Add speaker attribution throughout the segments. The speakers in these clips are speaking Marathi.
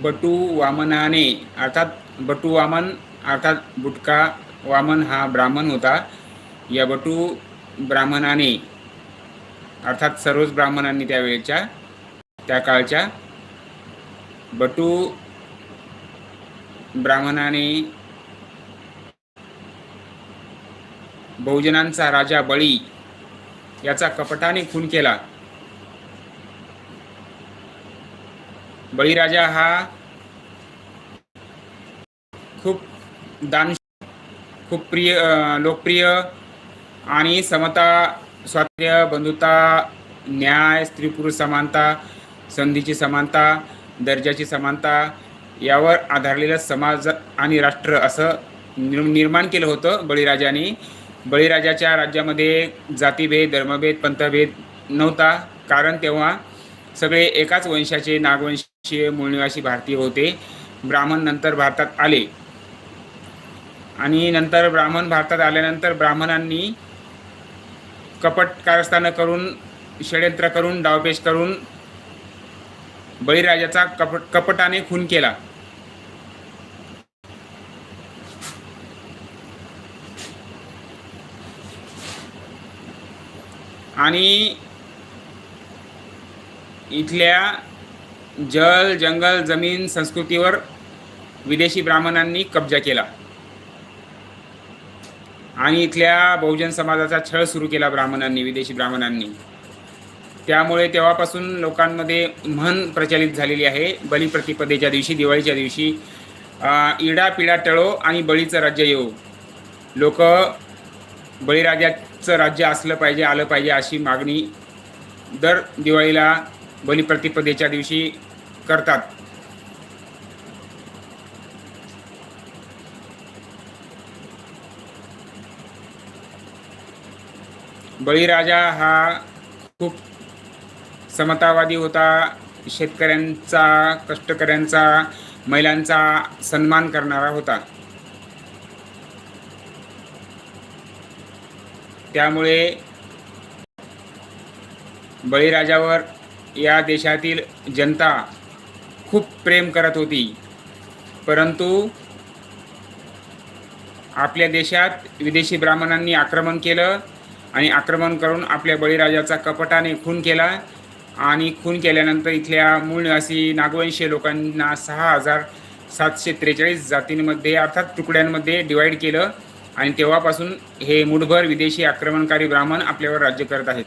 Speaker 1: बटू वामनाने अर्थात बटू वामन अर्थात बुटका वामन हा ब्राह्मण होता. या बटू ब्राह्मणाने अर्थात सर्वच ब्राह्मणांनी त्यावेळेच्या त्या काळच्या बटू ब्राह्मणाने बहुजनांचा राजा बळी याचा कपटाने खून केला. बळीराजा हा खूप दान खूप प्रिय लोकप्रिय आणि समता स्वातंत्र्य बंधुता न्याय स्त्री पुरुष समानता संधीची समानता दर्जाची समानता यावर आधारलेलं समाज आणि राष्ट्र असं निर्माण केलं होतं बळीराजाने. बळीराजाच्या राज्यामध्ये जातीभेद धर्मभेद पंथभेद नव्हता. कारण तेव्हा सगळे एकाच वंशाचे नागवंशीय मूळनिवासी भारतीय होते. ब्राह्मण नंतर भारतात आले. आणि नंतर ब्राह्मण भारतात आल्यानंतर ब्राह्मणांनी कपट कारस्थानं करून षडयंत्र करून डावपेच करून बळीराजाचा कपट कपटाने खून केला. आणि इथल्या जल जंगल जमीन संस्कृतीवर विदेशी ब्राह्मणांनी कब्जा केला. आणि इथल्या बहुजन समाजाचा छळ सुरू केला ब्राह्मणांनी विदेशी ब्राह्मणांनी. त्यामुळे तेव्हापासून लोकांमध्ये म्हण प्रचलित झालेली आहे. बलिप्रतिपदेच्या दिवशी दिवाळीच्या दिवशी इडा पिडा टळो आणि बळीचं राज्य येऊ लोक बळीराजाचं राज्य असलं पाहिजे आलं पाहिजे अशी मागणी दर दिवाळीला बलिप्रतिपदेच्या दिवशी करतात. बळीराजा हा खूप समतावादी होता. शेतकऱ्यांचा कष्टकऱ्यांचा महिलांचा सन्मान करणारा होता. त्यामुळे बळीराजावर या देशातील जनता खूप प्रेम करत होती. परंतु आपल्या देशात विदेशी ब्राह्मणांनी आक्रमण केलं आणि आक्रमण करून आपल्या बळीराजाचा कपटाने खून केला आणि खून केल्यानंतर इथल्या मूळ निवासी नागवंशीय लोकांना सहा हजार सातशे त्रेचाळीस जातींमध्ये अर्थात तुकड्यांमध्ये डिवाईड केलं आणि तेव्हापासून हे मुठभर विदेशी आक्रमणकारी ब्राह्मण आपल्यावर राज्य करत आहेत.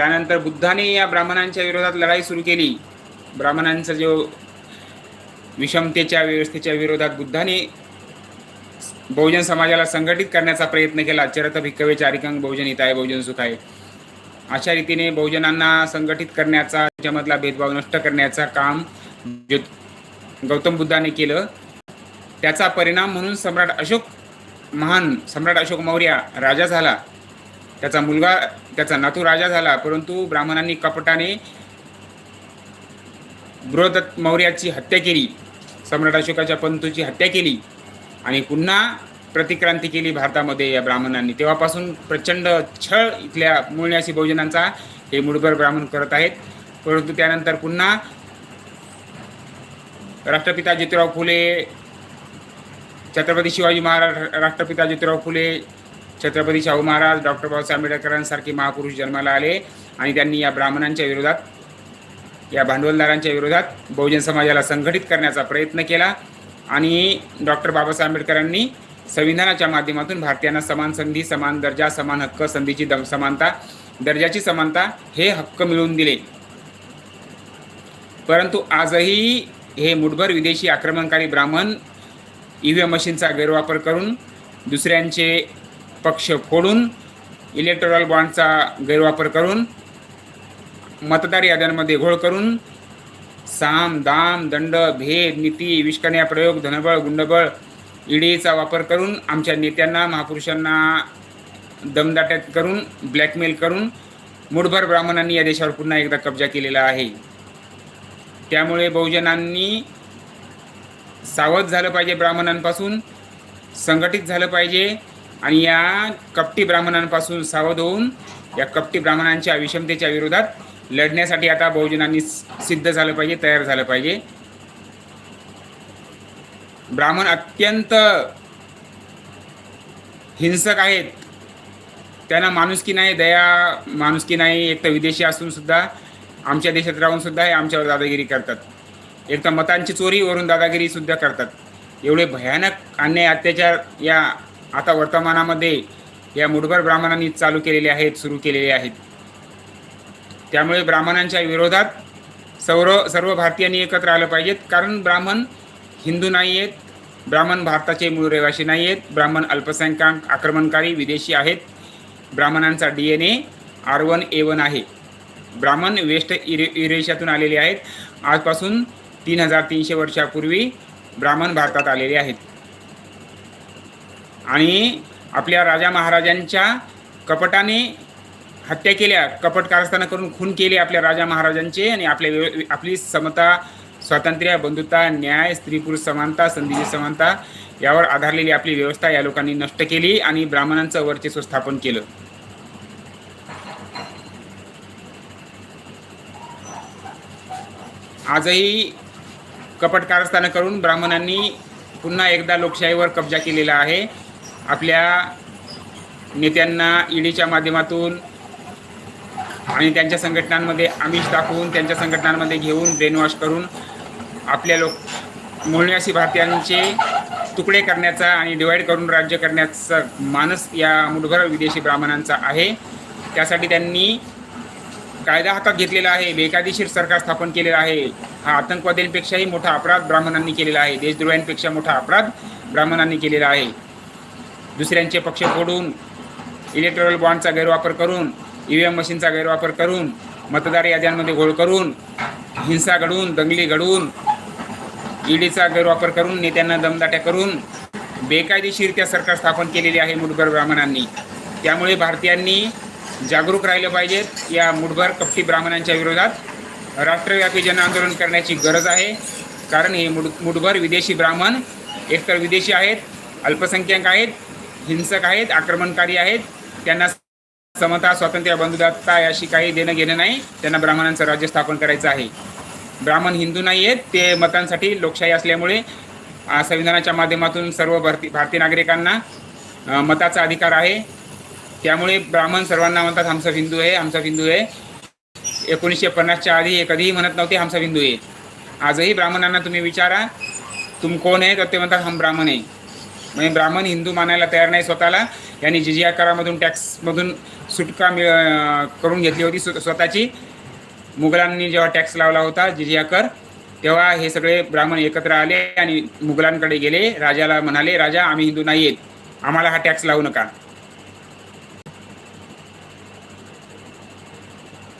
Speaker 1: त्यानंतर बुद्धाने या ब्राह्मणांच्या विरोधात लढाई सुरू केली. ब्राह्मणांचा जो विषमतेच्या व्यवस्थेच्या विरोधात बुद्धाने बहुजन समाजाला संघटित करण्याचा प्रयत्न केला. चरत भिक्कवे चारिकंग बहुजन हिताय बहुजन सुखाय. अशा रीतीने बहुजनांना संघटित करण्याचा त्याच्यामधला भेदभाव नष्ट करण्याचा काम जो गौतम बुद्धाने केलं. त्याचा परिणाम म्हणून सम्राट अशोक महान सम्राट अशोक मौर्य राजा झाला. त्याचा मुलगा त्याचा नातू राजा झाला परंतु ब्राह्मणांनी कपटाने बृहदत्त मौर्याची हत्या केली. सम्राट अशोकाच्या पंतूची हत्या केली आणि पुन्हा प्रतिक्रांती केली भारतामध्ये या ब्राह्मणांनी. तेव्हापासून प्रचंड छळ इथल्या मूळन्यासी बहुजनांचा हे मुठभर ब्राह्मण करत आहेत. परंतु त्यानंतर पुन्हा राष्ट्रपिता ज्योतिराव फुले छत्रपती शिवाजी महाराज राष्ट्रपिता ज्योतिराव फुले छत्रपती शाहू महाराज डॉक्टर बाबासाहेब आंबेडकरांसारखे महापुरुष जन्माला आले आणि त्यांनी या ब्राह्मणांच्या विरोधात या भांडवलदारांच्या विरोधात बहुजन समाजाला संघटित करण्याचा प्रयत्न केला आणि डॉक्टर बाबासाहेब आंबेडकरांनी संविधानाच्या माध्यमातून भारतीयांना समान संधी समान दर्जा समान हक्क संधीची दम समानता दर्जाची समानता हे हक्क मिळवून दिले. परंतु आजही हे मुठभर विदेशी आक्रमणकारी ब्राह्मण ई व्ही एम मशीनचा गैरवापर करून दुसऱ्यांचे पक्ष फोडून इलेक्ट्रॉल बॉन्डचा गैरवापर करून मतदार याद्यांमध्ये घोळ करून साम दाम दंड भेद नीती विष्कन्या प्रयोग धनबळ गुंडबळ ईडीचा वापर करून आमच्या नेत्यांना महापुरुषांना दमदाट्यात करून ब्लॅकमेल करून मुठभर ब्राह्मणांनी या देशावर पुन्हा एकदा कब्जा केलेला आहे. त्यामुळे बहुजनांनी सावध झालं पाहिजे ब्राह्मणांपासून संघटित झालं पाहिजे. आणि या कपटी ब्राह्मणांपासून सावध होऊन या कपटी ब्राह्मणांच्या विषमतेच्या विरोधात लढण्यासाठी आता बहुजनांनी सिद्ध झालं पाहिजे तयार झालं पाहिजे. ब्राह्मण अत्यंत हिंसक आहेत. त्यांना माणुसकी नाही दया माणुसकी नाही एक तर विदेशी असून सुद्धा आमच्या देशात राहून सुद्धा हे आमच्यावर दादागिरी करतात. एक तर मतांची चोरीवरून दादागिरी सुद्धा करतात. एवढे भयानक अन्याय अत्याचार या आता वर्तमानामध्ये या मुठभर ब्राह्मणांनी चालू केलेले आहेत सुरू केलेले आहेत. त्यामुळे ब्राह्मणांच्या विरोधात सर्व सर्व भारतीयांनी एकत्र आलं पाहिजेत. कारण ब्राह्मण हिंदू नाही आहेत ब्राह्मण भारताचे मूळ रहिवासी नाही आहेत ब्राह्मण अल्पसंख्याक आक्रमणकारी विदेशी आहेत. ब्राह्मणांचा D N A R one A one आहे. ब्राह्मण वेस्ट इरे इरेशातून आलेले आहेत. आजपासून तीन हजार तीनशे वर्षापूर्वी ब्राह्मण भारतात आलेले आहेत. आणि आपल्या राजा महाराजांच्या कपटाने हत्या केल्या कपट कारस्थानं करून खून केले आपल्या राजा महाराजांचे आणि आपल्या आपली समता स्वातंत्र्य बंधुता न्याय स्त्री पुरुष समानता संधीची समानता यावर आधारलेली आपली व्यवस्था या लोकांनी नष्ट केली आणि ब्राह्मणांचं वर्चस्व स्थापन केलं. आजही कपट कारस्थानं करून ब्राह्मणांनी पुन्हा एकदा लोकशाहीवर कब्जा केलेला आहे. आपल्या नेत्यांना ईडीच्या माध्यमातून आणि त्यांच्या संघटनांमध्ये आमिष दाखवून त्यांच्या संघटनांमध्ये घेऊन ब्रेनवॉश करून आपल्या लोक मूळनिवासी भारतीयांचे तुकडे करण्याचा आणि डिवाईड करून राज्य करण्याचा मानस या मुठभर विदेशी ब्राह्मणांचा आहे. त्यासाठी त्यांनी कायदा हातात घेतलेला आहे बेकायदेशीर सरकार स्थापन केलेलं आहे. हा आतंकवाद्यांपेक्षाही मोठा अपराध ब्राह्मणांनी केलेला आहे. देशद्रोह्यांपेक्षा मोठा अपराध ब्राह्मणांनी केलेला आहे. दुसऱ्यांचे पक्ष फोडून इलेक्ट्रॉनिक बॉन्डचा गैरवापर करून ई व्ही एम मशीनचा गैरवापर करून मतदार याद्यांमध्ये घोळ करून हिंसा घडवून दंगली घडवून ईडीचा गैरवापर करून नेत्यांना दमदाट्या करून बेकायदेशीरित्या सरकार स्थापन केलेले आहे मुठभर ब्राह्मणांनी. त्यामुळे भारतीयांनी जागरूक राहिलं पाहिजेत. या मुठभर कपटी ब्राह्मणांच्या विरोधात राष्ट्रव्यापी जनआंदोलन करण्याची गरज आहे. कारण हे मुठ मुठभर विदेशी ब्राह्मण एकतर विदेशी आहेत अल्पसंख्याक आहेत हिंसक आहेत आक्रमणकारी आहेत. त्यांना समता स्वातंत्र्य बंधुदत्ता याशी काही देणं घेणं नाही. त्यांना ब्राह्मणांचं राज्य स्थापन करायचं आहे. ब्राह्मण हिंदू नाही आहेत ते मतांसाठी लोकशाही असल्यामुळे संविधानाच्या माध्यमातून सर्व भारती भारतीय नागरिकांना मताचा अधिकार आहे. त्यामुळे ब्राह्मण सर्वांना म्हणतात आमचा हिंदू आहे आमचा हिंदू आहे एकोणीसशे पन्नासच्या आधी हे कधीही म्हणत नव्हते आमचा हिंदू आहे आजही ब्राह्मणांना तुम्ही विचारा तुम कोण आहे तर ते म्हणतात हम ब्राह्मण आहे म्हणजे ब्राह्मण हिंदू मानायला तयार नाही स्वतःला. यांनी जिजिया करामधून टॅक्समधून सुटका मिळ करून घेतली होती स्वतःची. मुघलांनी जेव्हा टॅक्स लावला होता जिजिया कर तेव्हा हे सगळे ब्राह्मण एकत्र आले आणि मुघलांकडे गेले. राजाला म्हणाले राजा आम्ही हिंदू नाही आहेत आम्हाला हा टॅक्स लावू नका.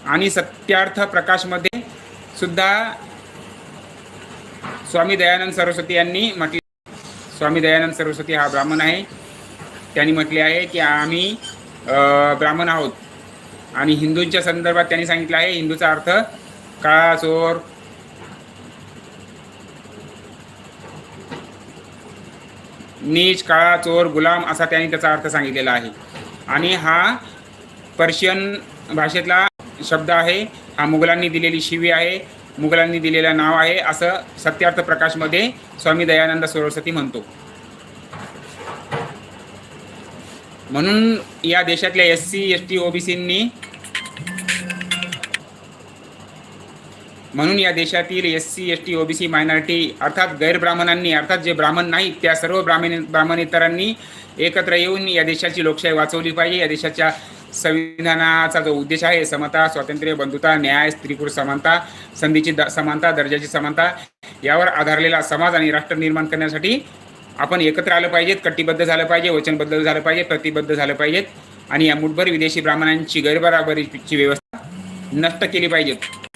Speaker 1: आणि सत्यार्थ प्रकाशमध्ये सुद्धा स्वामी दयानंद सरस्वती यांनी म्हटले स्वामी दयानंद सरस्वती हा ब्राह्मण आहे. त्यांनी म्हटले आहे की आम्ही ब्राह्मण आहोत. आणि हिंदूंच्या संदर्भात त्यांनी सांगितलं आहे हिंदूचा अर्थ काळा चोर नीच काळा चोर गुलाम असा त्यांनी त्याचा अर्थ सांगितलेला आहे. आणि हा पर्शियन भाषेतला शब्द आहे. हा मुघलांनी दिलेली शिवी आहे. मुघलांनी दिलेलं नाव आहे असं सत्यार्थ प्रकाशमध्ये स्वामी दयानंद सरस्वती म्हणतो. म्हणून या देशातल्या एस सी एस टी ओबीसींनी म्हणून या देशातील S C S T OBC minority अर्थात गैरब्राह्मणांनी अर्थात जे ब्राह्मण नाहीत त्या सर्व ब्राह्मण ब्राह्मणेतरांनी एकत्र येऊन या देशाची लोकशाही वाचवली पाहिजे. या देशाच्या संविधानाचा जो उद्देश आहे समता स्वातंत्र्य बंधुता न्याय स्त्रीपुरुष समानता संधीची द समानता दर्जाची समानता यावर आधारलेला समाज आणि राष्ट्र निर्माण करण्यासाठी आपण एकत्र आलं पाहिजेत कटिबद्ध झालं पाहिजे वचनबद्ध झालं पाहिजे प्रतिबद्ध झालं पाहिजेत आणि या मुठभर विदेशी ब्राह्मणांची गैरबराबरीची व्यवस्था नष्ट केली पाहिजेत.